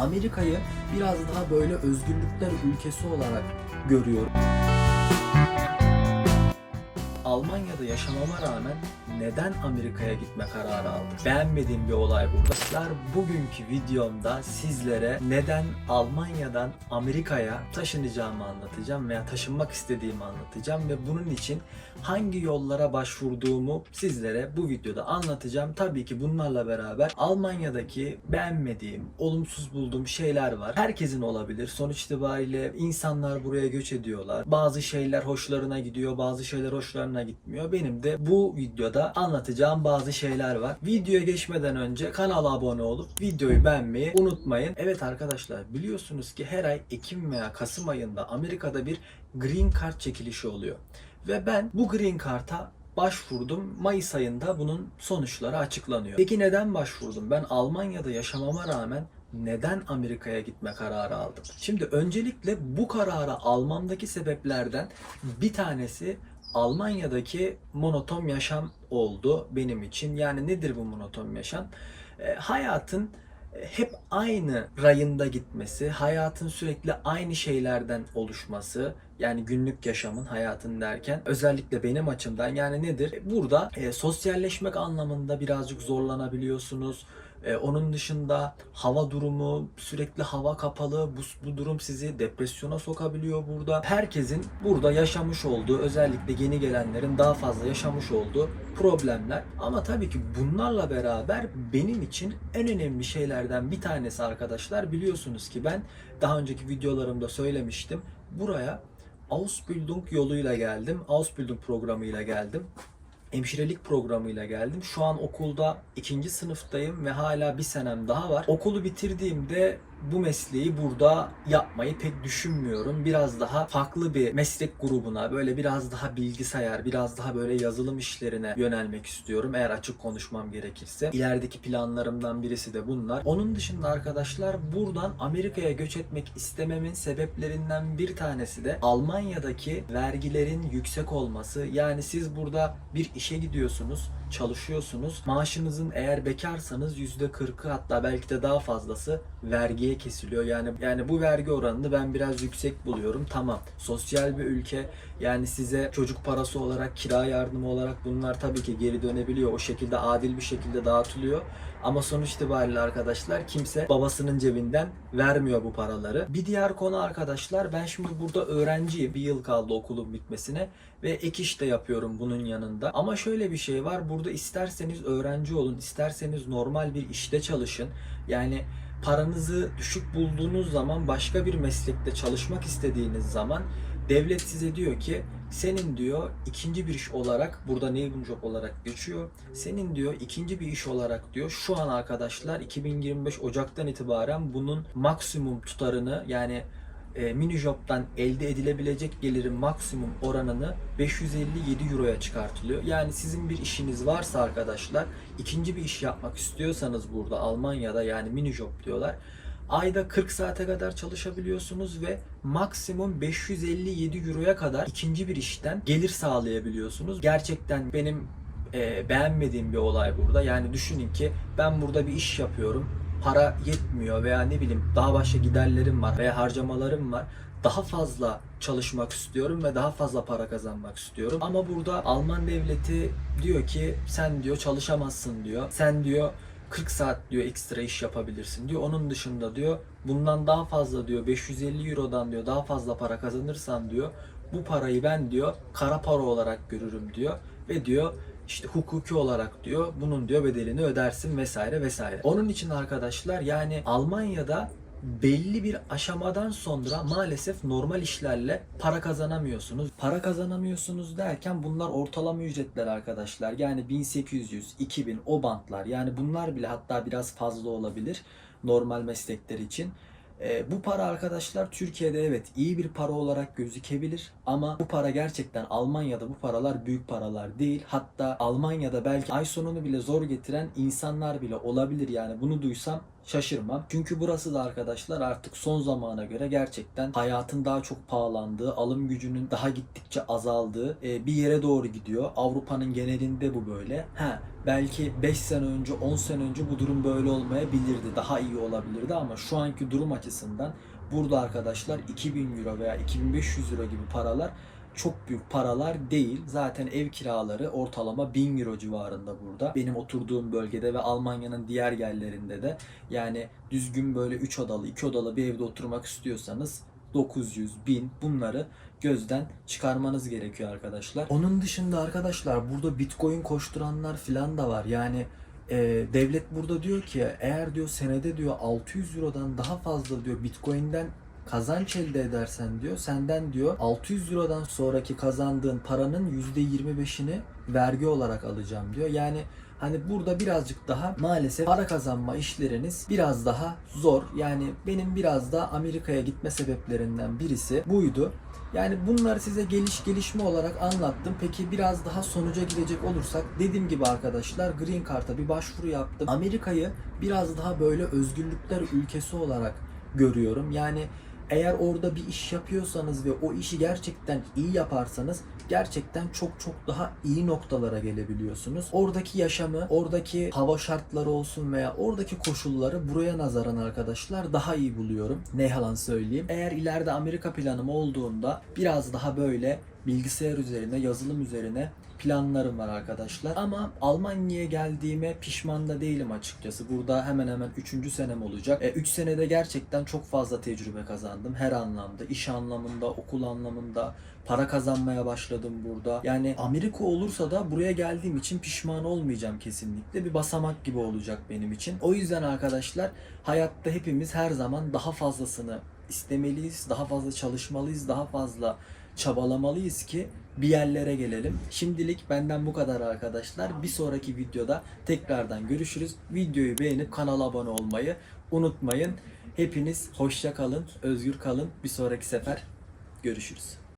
Amerika'yı biraz daha böyle özgürlükler ülkesi olarak görüyorum. Almanya'da yaşamama rağmen neden Amerika'ya gitme kararı aldım? Beğenmediğim bir olay burada. Arkadaşlar, Bugünkü videomda sizlere neden Almanya'dan Amerika'ya taşınacağımı anlatacağım veya taşınmak istediğimi anlatacağım ve bunun için hangi yollara başvurduğumu sizlere bu videoda anlatacağım. Tabii ki bunlarla beraber Almanya'daki beğenmediğim, olumsuz bulduğum şeyler var. Herkesin olabilir. Sonuç itibariyle insanlar buraya göç ediyorlar. Bazı şeyler hoşlarına gidiyor, bazı şeyler hoşlarına gitmiyor. Benim de bu videoda anlatacağım bazı şeyler var. Videoya geçmeden önce kanala abone olup videoyu beğenmeyi unutmayın. Evet arkadaşlar biliyorsunuz ki her ay Ekim veya Kasım ayında Amerika'da bir Green Card çekilişi oluyor. Ve ben bu Green Card'a başvurdum. Mayıs ayında bunun sonuçları açıklanıyor. Peki neden başvurdum? Ben Almanya'da yaşamama rağmen neden Amerika'ya gitme kararı aldım? Şimdi öncelikle bu kararı almamdaki sebeplerden bir tanesi Almanya'daki monoton yaşam oldu benim için. Yani nedir bu monoton yaşam? E, hayatın e, hep aynı rayında gitmesi, hayatın sürekli aynı şeylerden oluşması, yani günlük yaşamın, hayatın derken özellikle benim açımdan yani nedir? Burada e, sosyalleşmek anlamında birazcık zorlanabiliyorsunuz. E, onun dışında hava durumu, sürekli hava kapalı, bu, bu durum sizi depresyona sokabiliyor burada. Herkesin burada yaşamış olduğu, özellikle yeni gelenlerin daha fazla yaşamış olduğu problemler. Ama tabii ki bunlarla beraber benim için en önemli şeylerden bir tanesi arkadaşlar biliyorsunuz ki ben daha önceki videolarımda söylemiştim. Buraya Ausbildung yoluyla geldim. Ausbildung programıyla geldim hemşirelik programıyla geldim. Şu an okulda ikinci sınıftayım ve hala bir senem daha var. Okulu bitirdiğimde bu mesleği burada yapmayı pek düşünmüyorum. Biraz daha farklı bir meslek grubuna, böyle biraz daha bilgisayar, biraz daha böyle yazılım işlerine yönelmek istiyorum. Eğer açık konuşmam gerekirse. İlerideki planlarımdan birisi de bunlar. Onun dışında arkadaşlar buradan Amerika'ya göç etmek istememin sebeplerinden bir tanesi de Almanya'daki vergilerin yüksek olması. Yani siz burada bir işe gidiyorsunuz, çalışıyorsunuz. Maaşınızın eğer bekarsanız %40'ı hatta belki de daha fazlası vergiye kesiliyor. Yani yani bu vergi oranını ben biraz yüksek buluyorum. Tamam. Sosyal bir ülke. Yani size çocuk parası olarak, kira yardımı olarak bunlar tabii ki geri dönebiliyor. O şekilde adil bir şekilde dağıtılıyor. Ama sonuç itibariyle arkadaşlar kimse babasının cebinden vermiyor bu paraları. Bir diğer konu arkadaşlar ben şimdi burada öğrenciyim. Bir yıl kaldı okulun bitmesine ve ek iş de yapıyorum bunun yanında. Ama şöyle bir şey var. Burada isterseniz öğrenci olun, isterseniz normal bir işte çalışın. Yani paranızı düşük bulduğunuz zaman başka bir meslekte çalışmak istediğiniz zaman devlet size diyor ki senin diyor ikinci bir iş olarak burada Nebenjob olarak geçiyor. Senin diyor ikinci bir iş olarak diyor şu an arkadaşlar 2025 Ocak'tan itibaren bunun maksimum tutarını yani e, mini job'dan elde edilebilecek gelirin maksimum oranını 557 euroya çıkartılıyor. Yani sizin bir işiniz varsa arkadaşlar ikinci bir iş yapmak istiyorsanız burada Almanya'da yani mini job diyorlar. Ayda 40 saate kadar çalışabiliyorsunuz ve maksimum 557 euroya kadar ikinci bir işten gelir sağlayabiliyorsunuz. Gerçekten benim e, beğenmediğim bir olay burada. Yani düşünün ki ben burada bir iş yapıyorum para yetmiyor veya ne bileyim daha başka giderlerim var veya harcamalarım var. Daha fazla çalışmak istiyorum ve daha fazla para kazanmak istiyorum. Ama burada Alman devleti diyor ki sen diyor çalışamazsın diyor. Sen diyor 40 saat diyor ekstra iş yapabilirsin diyor. Onun dışında diyor bundan daha fazla diyor 550 Euro'dan diyor daha fazla para kazanırsan diyor bu parayı ben diyor kara para olarak görürüm diyor ve diyor işte hukuki olarak diyor bunun diyor bedelini ödersin vesaire vesaire. Onun için arkadaşlar yani Almanya'da belli bir aşamadan sonra maalesef normal işlerle para kazanamıyorsunuz. Para kazanamıyorsunuz derken bunlar ortalama ücretler arkadaşlar. Yani 1800, 2000 o bantlar. Yani bunlar bile hatta biraz fazla olabilir normal meslekler için. E, bu para arkadaşlar Türkiye'de evet iyi bir para olarak gözükebilir ama bu para gerçekten Almanya'da bu paralar büyük paralar değil. Hatta Almanya'da belki ay sonunu bile zor getiren insanlar bile olabilir yani bunu duysam şaşırmam. Çünkü burası da arkadaşlar artık son zamana göre gerçekten hayatın daha çok pahalandığı, alım gücünün daha gittikçe azaldığı e, bir yere doğru gidiyor. Avrupa'nın genelinde bu böyle. Ha belki 5 sene önce, 10 sene önce bu durum böyle olmayabilirdi. Daha iyi olabilirdi ama şu anki durum açısından burada arkadaşlar 2000 euro veya 2500 euro gibi paralar çok büyük paralar değil. Zaten ev kiraları ortalama 1000 euro civarında burada. Benim oturduğum bölgede ve Almanya'nın diğer yerlerinde de yani düzgün böyle 3 odalı, 2 odalı bir evde oturmak istiyorsanız 900, 1000 bunları gözden çıkarmanız gerekiyor arkadaşlar. Onun dışında arkadaşlar burada Bitcoin koşturanlar filan da var. Yani e, devlet burada diyor ki eğer diyor senede diyor 600 Euro'dan daha fazla diyor Bitcoin'den kazanç elde edersen diyor senden diyor 600 Euro'dan sonraki kazandığın paranın %25'ini vergi olarak alacağım diyor. Yani hani burada birazcık daha maalesef para kazanma işleriniz biraz daha zor. Yani benim biraz da Amerika'ya gitme sebeplerinden birisi buydu. Yani bunları size geliş gelişme olarak anlattım. Peki biraz daha sonuca gidecek olursak dediğim gibi arkadaşlar Green Card'a bir başvuru yaptım. Amerika'yı biraz daha böyle özgürlükler ülkesi olarak görüyorum. Yani eğer orada bir iş yapıyorsanız ve o işi gerçekten iyi yaparsanız gerçekten çok çok daha iyi noktalara gelebiliyorsunuz. Oradaki yaşamı, oradaki hava şartları olsun veya oradaki koşulları buraya nazaran arkadaşlar daha iyi buluyorum. Ne yalan söyleyeyim. Eğer ileride Amerika planım olduğunda biraz daha böyle bilgisayar üzerine, yazılım üzerine planlarım var arkadaşlar. Ama Almanya'ya geldiğime pişman da değilim açıkçası. Burada hemen hemen 3. senem olacak. 3 senede gerçekten çok fazla tecrübe kazandım her anlamda. iş anlamında, okul anlamında. Para kazanmaya başladım burada. Yani Amerika olursa da buraya geldiğim için pişman olmayacağım kesinlikle. Bir basamak gibi olacak benim için. O yüzden arkadaşlar hayatta hepimiz her zaman daha fazlasını istemeliyiz. Daha fazla çalışmalıyız. Daha fazla çabalamalıyız ki bir yerlere gelelim. Şimdilik benden bu kadar arkadaşlar. Bir sonraki videoda tekrardan görüşürüz. Videoyu beğenip kanala abone olmayı unutmayın. Hepiniz hoşça kalın, özgür kalın. Bir sonraki sefer görüşürüz.